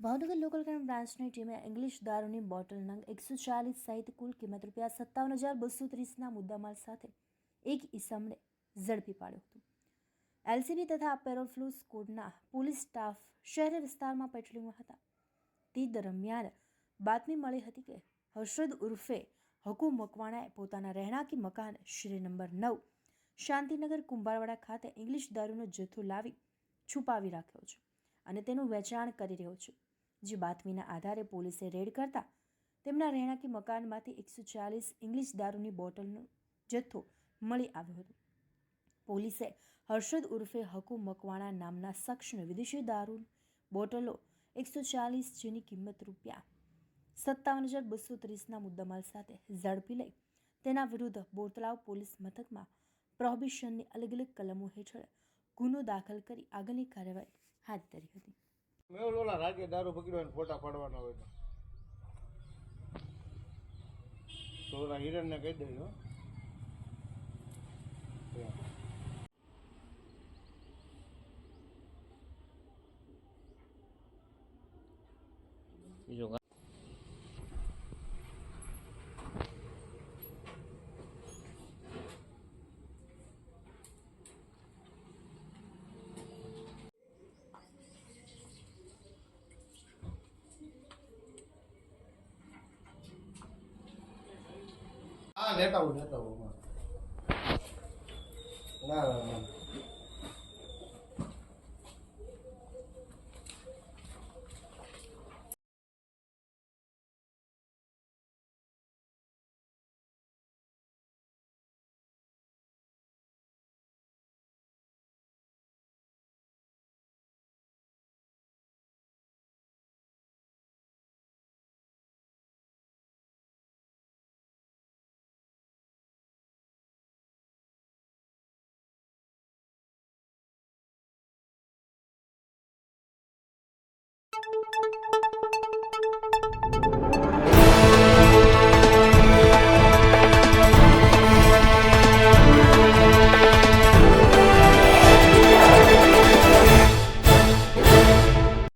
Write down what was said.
Bhavnagar local crime બ્રાન્ચની ટીમે English દારૂની બોટલ નંગ એકસો ચાલીસ સહિત કુલ કિંમત રૂપિયા સત્તાવન હજાર બસો ત્રીસના મુદ્દામાલ સાથે એક ઈસમને ઝડપી પાડ્યો હતો એલસીબી તથા પેરોફ્લુ સ્કોડના પોલીસ સ્ટાફ શહેર વિસ્તારમાં પેટ્રોલિંગમાં હતા તે દરમિયાન બાતમી મળી હતી કે હર્ષદ ઉર્ફે હકુ મકવાણાએ પોતાના રહેણાંકી મકાન શ્રી નંબર નવ શાંતિનગર કુંભારવાડા ખાતે ઇંગ્લિશ દારૂનો જથ્થો લાવી છુપાવી રાખ્યો છે અને તેનું વેચાણ કરી રહ્યો છે. જે બાતમીના આધારે પોલીસે રેડ કરતા તેમના રહેણાંકી મકાનમાંથી એકસો ચાલીસ ઇંગ્લિશ દારૂની બોટલનો જથ્થો મળી આવ્યો હતો. પોલીસે હર્ષદ ઉર્ફે હકુ મકવાણા નામના શખ્સને વિદેશી દારૂ બોટલો એકસો ચાલીસ જેની કિંમત રૂપિયા સત્તાવન હજાર બસો ત્રીસના મુદ્દામાલ સાથે ઝડપી લઈ તેના વિરુદ્ધ બોરતલાવ પોલીસ મથકમાં પ્રોહિબિશનની અલગ અલગ કલમો હેઠળ ગુનો દાખલ કરી આગળની કાર્યવાહી હાથ ધરી હતી. મેં ઓલા રાજે દારૂ પકડ્યો ફોટા પાડવાના હોય તો ઓલા હિરણને કહી દેજો હો. બીજું லேட் ஆகும் லேட் ஆகும் ஏன்னா